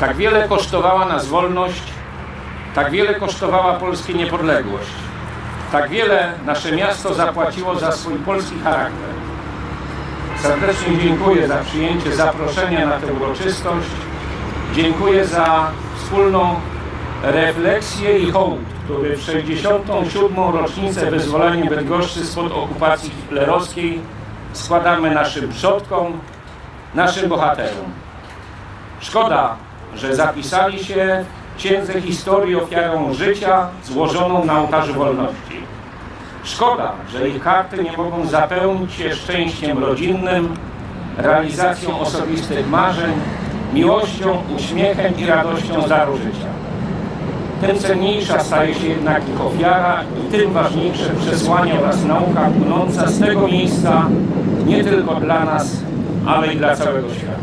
Tak wiele kosztowała nas wolność, tak wiele kosztowała Polskę niepodległość. Tak wiele nasze miasto zapłaciło za swój polski charakter. Serdecznie dziękuję za przyjęcie zaproszenia na tę uroczystość. Dziękuję za wspólną refleksję i hołd, który w 67. rocznicę wyzwolenia Bydgoszczy spod okupacji hitlerowskiej składamy naszym przodkom, naszym bohaterom. Szkoda, że zapisali się w księdze historii ofiarą życia złożoną na ołtarzu wolności. Szkoda, że ich karty nie mogą zapełnić się szczęściem rodzinnym, realizacją osobistych marzeń, miłością, uśmiechem i radością daru życia. Tym cenniejsza staje się jednak ich ofiara i tym ważniejsze przesłanie oraz nauka płynąca z tego miejsca nie tylko dla nas, ale i dla całego świata.